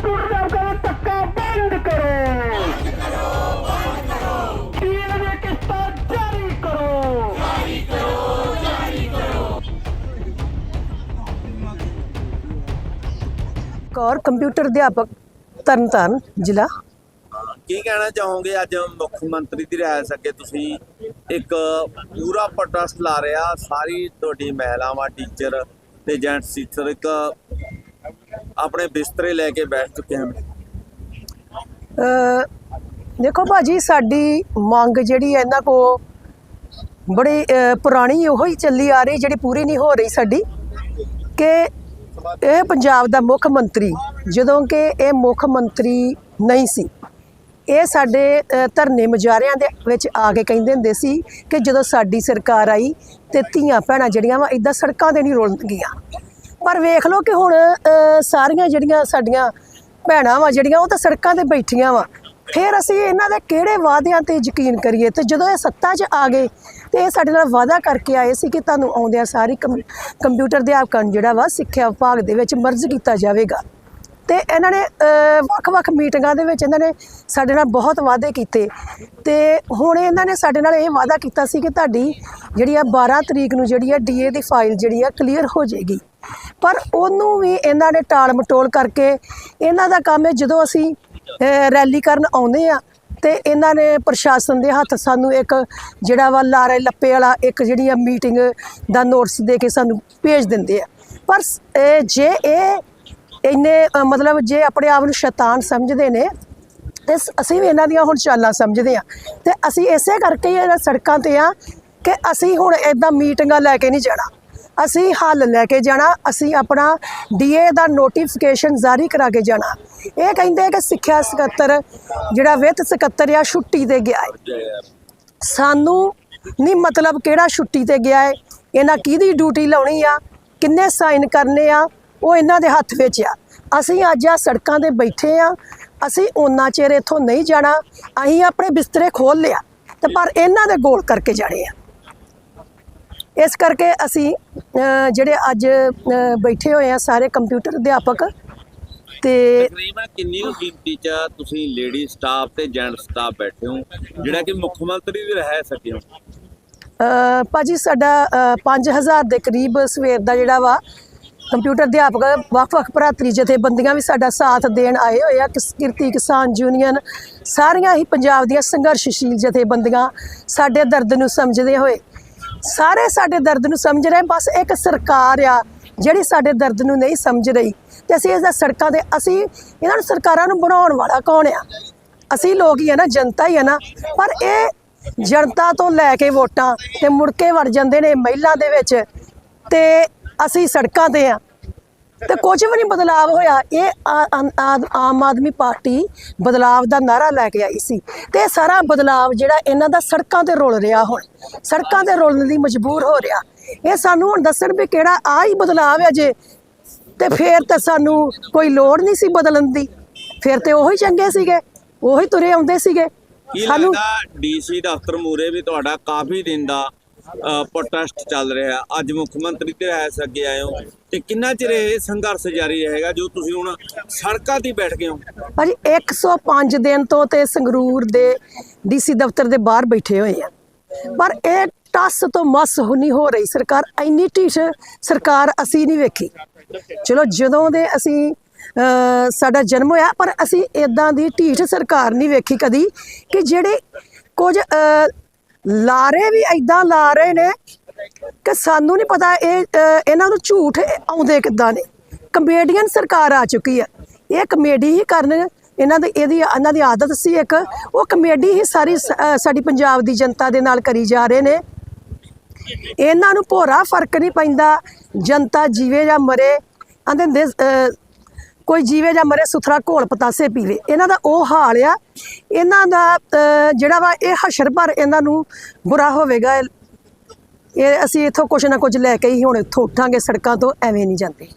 ਦਾ ਧੱਕਾ ਬੰਦ ਕਰੋ। ਕਿਸ਼ਤਾਂ ਜਾਰੀ ਕੰਪਿਊਟਰ ਅਧਿਆਪਕ ਤਰਨਤਾਰਨ ਜ਼ਿਲ੍ਹਾ। ਕੀ ਕਹਿਣਾ ਚਾਹੋਗੇ? ਅੱਜ ਮੁੱਖ ਮੰਤਰੀ ਦੀ ਰਿਹਾਇਸ਼ ਅੱਗੇ ਤੁਸੀਂ ਇੱਕ ਪੂਰਾ ਪ੍ਰੋਟੈਸਟ ਲਾ ਰਿਹਾ ਸਾਰੀ ਤੁਹਾਡੀ ਮਹਿਲਾਵਾਂ ਟੀਚਰ ਤੇ ਜੈਂਟਸ ਟੀਚਰ ਇੱਕ ਆਪਣੇ ਬਿਸਤਰੇ ਲੈ ਕੇ ਬੈਠ ਚੁੱਕੇ ਹਨ? ਦੇਖੋ ਭਾਜੀ, ਸਾਡੀ ਮੰਗ ਜਿਹੜੀ ਹੈ ਇਹਨਾਂ ਕੋ ਬੜੀ ਪੁਰਾਣੀ ਉਹੋ ਹੀ ਚੱਲੀ ਆ ਰਹੀ, ਜਿਹੜੀ ਪੂਰੀ ਨਹੀਂ ਹੋ ਰਹੀ ਸਾਡੀ, ਕਿ ਇਹ ਪੰਜਾਬ ਦਾ ਮੁੱਖ ਮੰਤਰੀ, ਜਦੋਂ ਕਿ ਇਹ ਮੁੱਖ ਮੰਤਰੀ ਨਹੀਂ ਸੀ, ਇਹ ਸਾਡੇ ਧਰਨੇ ਮੁਜ਼ਾਹਰਿਆਂ ਦੇ ਵਿੱਚ ਆ ਕੇ ਕਹਿੰਦੇ ਹੁੰਦੇ ਸੀ ਕਿ ਜਦੋਂ ਸਾਡੀ ਸਰਕਾਰ ਆਈ ਤੇ ਧੀਆਂ ਭੈਣਾਂ ਜਿਹੜੀਆਂ ਵਾ ਇਦਾਂ ਸੜਕਾਂ ਤੇ ਨਹੀਂ ਰੋਲਣਗੀਆਂ। ਪਰ ਵੇਖ ਲਓ ਕਿ ਹੁਣ ਸਾਰੀਆਂ ਜਿਹੜੀਆਂ ਸਾਡੀਆਂ ਭੈਣਾਂ ਵਾ, ਜਿਹੜੀਆਂ ਉਹ ਤਾਂ ਸੜਕਾਂ ਤੇ ਬੈਠੀਆਂ ਵਾ। ਫਿਰ ਅਸੀਂ ਇਹਨਾਂ ਦੇ ਕਿਹੜੇ ਵਾਅਦਿਆਂ ਤੇ ਯਕੀਨ ਕਰੀਏ? ਤੇ ਜਦੋਂ ਇਹ ਸੱਤਾ 'ਚ ਆ ਗਏ, ਤੇ ਇਹ ਸਾਡੇ ਨਾਲ ਵਾਅਦਾ ਕਰਕੇ ਆਏ ਸੀ ਕਿ ਤੁਹਾਨੂੰ ਆਉਂਦਿਆਂ ਸਾਰੀ ਕੰਪਿਊਟਰ ਦੇ ਨੂੰ ਜਿਹੜਾ ਵਾ, ਸਿੱਖਿਆ ਵਿਭਾਗ ਦੇ ਵਿੱਚ ਮਰਜ ਕੀਤਾ ਜਾਵੇਗਾ। ਤੇ ਇਹਨਾਂ ਨੇ ਵੱਖ-ਵੱਖ ਮੀਟਿੰਗਾਂ ਦੇ ਵਿੱਚ ਇਹਨਾਂ ਨੇ ਸਾਡੇ ਨਾਲ ਬਹੁਤ ਵਾਅਦੇ ਕੀਤੇ। ਤੇ ਹੁਣ ਇਹਨਾਂ ਨੇ ਸਾਡੇ ਨਾਲ ਇਹ ਵਾਅਦਾ ਕੀਤਾ ਸੀ ਕਿ ਤੁਹਾਡੀ ਜਿਹੜੀ ਆ 12 ਤਰੀਕ ਨੂੰ ਜਿਹੜੀ ਆ ਡੀਏ ਦੀ ਫਾਈਲ ਜਿਹੜੀ ਆ ਕਲੀਅਰ ਹੋ ਜਾਏਗੀ। ਪਰ ਉਹਨੂੰ ਵੀ ਇਹਨਾਂ ਨੇ ਟਾਲ ਮਟੋਲ ਕਰਕੇ ਇਹਨਾਂ ਦਾ ਕੰਮ ਹੈ ਜਦੋਂ ਅਸੀਂ ਰੈਲੀ ਕਰਨ ਆਉਂਦੇ ਆ ਤੇ ਇਹਨਾਂ ਨੇ ਪ੍ਰਸ਼ਾਸਨ ਦੇ ਹੱਥ ਸਾਨੂੰ ਇੱਕ ਜਿਹੜਾ ਵਾ ਲਾਰੇ ਲੱਪੇ ਵਾਲਾ ਇੱਕ ਜਿਹੜੀ ਆ ਮੀਟਿੰਗ ਦਾ ਨੋਟਿਸ ਦੇ ਕੇ ਸਾਨੂੰ ਭੇਜ ਦਿੰਦੇ ਆ। ਪਰ ਜੇ ਇਹ ਇੰਨੇ ਮਤਲਬ ਜੇ ਆਪਣੇ ਆਪ ਨੂੰ ਸ਼ੈਤਾਨ ਸਮਝਦੇ ਨੇ ਤੇ ਅਸੀਂ ਵੀ ਇਹਨਾਂ ਦੀਆਂ ਹੁਣ ਚਾਲਾਂ ਸਮਝਦੇ ਆ ਤੇ ਅਸੀਂ ਇਸੇ ਕਰਕੇ ਹੀ ਇਹਨਾਂ ਸੜਕਾਂ ਤੇ ਆ ਕਿ ਅਸੀਂ ਹੁਣ ਇਦਾਂ ਮੀਟਿੰਗਾਂ ਲੈ ਕੇ ਨਹੀਂ ਜਾਣਾ। ਅਸੀਂ ਹੱਲ ਲੈ ਕੇ ਜਾਣਾ, ਅਸੀਂ ਆਪਣਾ ਡੀਏ ਦਾ ਨੋਟੀਫਿਕੇਸ਼ਨ ਜਾਰੀ ਕਰਾ ਕੇ ਜਾਣਾ। ਇਹ ਕਹਿੰਦੇ ਕਿ ਸਿੱਖਿਆ ਸਕੱਤਰ ਜਿਹੜਾ ਵਿੱਤ ਸਕੱਤਰ ਆ, ਛੁੱਟੀ ਤੇ ਗਿਆ ਹੈ। ਸਾਨੂੰ ਨਹੀਂ ਮਤਲਬ ਕਿਹੜਾ ਛੁੱਟੀ ਤੇ ਗਿਆ ਹੈ, ਇਹਨਾਂ ਕਿਹਦੀ ਡਿਊਟੀ ਲਾਉਣੀ ਆ, ਕਿੰਨੇ ਸਾਈਨ ਕਰਨੇ ਆ, ਉਹ ਇਹਨਾਂ ਦੇ ਹੱਥ ਵਿੱਚ ਆ। ਅਸੀਂ ਅੱਜ ਆ ਸੜਕਾਂ ਤੇ ਬੈਠੇ ਆ, ਅਸੀਂ ਉਹਨਾਂ ਚਿਰ ਇੱਥੋਂ ਨਹੀਂ ਜਾਣਾ, ਅਸੀਂ ਆਪਣੇ ਬਿਸਤਰੇ ਖੋਲ ਲਿਆ ਤੇ ਪਰ ਇਹਨਾਂ ਦੇ ਗੋਲ ਕਰਕੇ ਜਾਣੇ ਆ। ਇਸ ਕਰਕੇ ਅਸੀਂ ਜਿਹੜੇ ਅੱਜ ਬੈਠੇ ਹੋਏ ਆ ਸਾਰੇ ਕੰਪਿਊਟਰ ਅਧਿਆਪਕ ਤੇ ਤਕਰੀਬਨ ਕਿੰਨੀ ਕੁ ਗਿਣਤੀ ਚ ਤੁਸੀਂ ਲੇਡੀ ਸਟਾਫ ਤੇ ਜੈਂਟ ਸਟਾਫ ਬੈਠੇ ਹੋ? ਜਿਹੜਾ ਕਿ ਮੁੱਖ ਮੰਤਰੀ ਦੀ ਰਿਹਾਇਸ਼ ਅੱਗੇ ਹੋ। ਭਾਜੀ ਸਾਡਾ ਅ, 5000 ਦੇ ਕਰੀਬ ਸਵੇਰ ਦਾ ਜਿਹੜਾ ਵਾ ਕੰਪਿਊਟਰ ਅਧਿਆਪਕ ਵੱਖ-ਵੱਖ ਭਰਾਤਰੀ ਜਥੇਬੰਦੀਆਂ ਵੀ ਸਾਡਾ ਸਾਥ ਦੇਣ ਆਏ ਹੋਏ ਆ। ਕਿਰਤੀ ਕਿਸਾਨ ਯੂਨੀਅਨ ਸਾਰੀਆਂ ਹੀ ਪੰਜਾਬ ਦੀਆਂ ਸੰਘਰਸ਼ਸ਼ੀਲ ਜਥੇਬੰਦੀਆਂ ਸਾਡੇ ਦਰਦ ਨੂੰ ਸਮਝਦੇ ਹੋਏ। ਸਾਰੇ ਸਾਡੇ ਦਰਦ ਨੂੰ ਸਮਝ ਰਹੇ, ਬਸ ਇੱਕ ਸਰਕਾਰ ਆ ਜਿਹੜੀ ਸਾਡੇ ਦਰਦ ਨੂੰ ਨਹੀਂ ਸਮਝ ਰਹੀ। ਤੇ ਅਸੀਂ ਇਸ ਦਾ ਸੜਕਾਂ ਤੇ, ਅਸੀਂ ਇਹਨਾਂ ਨੂੰ ਸਰਕਾਰਾਂ ਨੂੰ ਬਣਾਉਣ ਵਾਲਾ ਕੌਣ ਆ? ਅਸੀਂ ਲੋਕ ਹੀ ਆ ਨਾ, ਜਨਤਾ ਹੀ ਆ ਨਾ। ਪਰ ਇਹ ਜਨਤਾ ਤੋਂ ਲੈ ਕੇ ਵੋਟਾਂ ਤੇ ਮੁੜ ਕੇ ਵੜ ਜਾਂਦੇ ਨੇ ਮਹਿਲਾ ਦੇ ਵਿੱਚ ਤੇ ਅਸੀਂ ਸੜਕਾਂ ਤੇ ਆ। ਤੇ ਕੁਝ ਵੀ ਨਹੀਂ ਬਦਲਾਵ ਹੋਇਆ। ਇਹ ਆਮ ਆਦਮੀ ਪਾਰਟੀ ਬਦਲਾਵ ਦਾ ਨਾਰਾ ਲੈ ਕੇ ਆਈ ਸੀ। ਤੇ ਸਾਰਾ ਬਦਲਾਵ ਜਿਹੜਾ ਇਹਨਾਂ ਦਾ ਸੜਕਾਂ ਤੇ ਰੁਲ ਰਿਹਾ ਹੁਣ ਸੜਕਾਂ ਤੇ ਰੁਲਣ ਲਈ ਮਜਬੂਰ ਹੋ ਰਿਹਾ। ਇਹ ਸਾਨੂੰ ਹੁਣ ਦੱਸਣ ਵੀ ਕਿਹੜਾ ਆ ਹੀ ਬਦਲਾਵ ਹੈ ਜੇ। ਤੇ ਫੇਰ ਤਾਂ ਸਾਨੂੰ ਕੋਈ ਲੋੜ ਨਹੀਂ ਸੀ ਬਦਲਣ ਦੀ। ਫਿਰ ਤੇ ਉਹੀ ਚੰਗੇ ਸੀਗੇ ਉਹੀ ਤੁਰੇ ਆਉਂਦੇ ਸੀਗੇ। ਲੱਗਦਾ ਡੀਸੀ ਦਫ਼ਤਰ ਮੂਰੇ ਵੀ ਤੁਹਾਡਾ ਕਾਫੀ ਦਿਨ ਦਾ ਪ੍ਰੋਟੈਸਟ ਚੱਲ ਰਿਹਾ ਅੱਜ ਮੁੱਖ ਮੰਤਰੀ ਤੇ ਰਿਹਾਇਸ਼ ਅੱਗੇ ਆਏ ਹੋ। ਤੇ ਕਿੰਨਾ ਚਿਰ ਇਹ ਸੰਘਰਸ਼ ਜਾਰੀ ਰਹੇਗਾ, ਜੋ ਤੁਸੀਂ ਹੁਣ ਸੜਕਾਂ ਤੇ ਬੈਠ ਗਏ ਹੋ? ਭਾਜੀ 105 ਦਿਨ ਤੋਂ ਤੇ ਸੰਗਰੂਰ ਦੇ ਡੀਸੀ ਦਫ਼ਤਰ ਦੇ ਬਾਹਰ ਬੈਠੇ ਹੋਏ ਆ। ਪਰ ਇਹ ਟਸ ਤੋਂ ਮਸ ਨਹੀਂ ਹੋ ਰਹੀ ਸਰਕਾਰ। ਇੰਨੀ ਢੀਠ ਸਰਕਾਰ ਅਸੀਂ ਨਹੀਂ ਵੇਖੀ। ਚਲੋ, ਜਦੋਂ ਦੇ ਅਸੀਂ ਸਾਡਾ ਜਨਮ ਹੋਇਆ, ਪਰ ਅਸੀਂ ਇਦਾਂ ਦੀ ਢੀਠ ਸਰਕਾਰ ਨਹੀਂ ਵੇਖੀ ਕਦੀ ਕਿ ਜਿਹੜੇ ਕੁਝ ਲਾਰੇ ਵੀ ਇਦਾਂ ਲਾ ਰਹੇ ਨੇ ਕਿ ਸਾਨੂੰ ਨਹੀਂ ਪਤਾ ਇਹ ਇਹਨਾਂ ਨੂੰ ਝੂਠ ਆਉਂਦੇ ਕਿੱਦਾਂ ਨੇ। ਕਮੇਡੀਅਨ ਸਰਕਾਰ ਆ ਚੁੱਕੀ ਹੈ ਇਹ ਕਮੇਡੀ ਹੀ ਕਰਨ ਇਹਨਾਂ ਦੀ, ਇਹਦੀ, ਇਹਨਾਂ ਦੀ ਆਦਤ ਸੀ ਇੱਕ। ਉਹ ਕਮੇਡੀ ਹੀ ਸਾਰੀ ਸਾਡੀ ਪੰਜਾਬ ਦੀ ਜਨਤਾ ਦੇ ਨਾਲ ਕਰੀ ਜਾ ਰਹੇ ਨੇ। ਇਹਨਾਂ ਨੂੰ ਭੋਰਾ ਫ਼ਰਕ ਨਹੀਂ ਪੈਂਦਾ। ਜਨਤਾ ਜੀਵੇ ਜਾਂ ਮਰੇ, ਆਂਦੇ ਹੁੰਦੇ ਕੋਈ ਜੀਵੇ ਜਾਂ ਮਰੇ ਸੁਥਰਾ ਘੋਲ ਪਤਾਸੇ ਪੀਵੇ। ਇਹਨਾਂ ਦਾ ਉਹ ਹਾਲ ਆ। ਇਹਨਾਂ ਦਾ ਅ, ਜਿਹੜਾ ਵਾ ਇਹ ਹਸ਼ਰ ਭਰ ਇਹਨਾਂ ਨੂੰ ਬੁਰਾ ਹੋਵੇਗਾ। ਇਹ ਅਸੀਂ ਇੱਥੋਂ ਕੁਝ ਨਾ ਕੁਝ ਲੈ ਕੇ ਹੀ ਹੁਣ ਇੱਥੋਂ ਉੱਠਾਂਗੇ ਸੜਕਾਂ ਤੋਂ ਐਵੇਂ ਨਹੀਂ ਜਾਂਦੇ।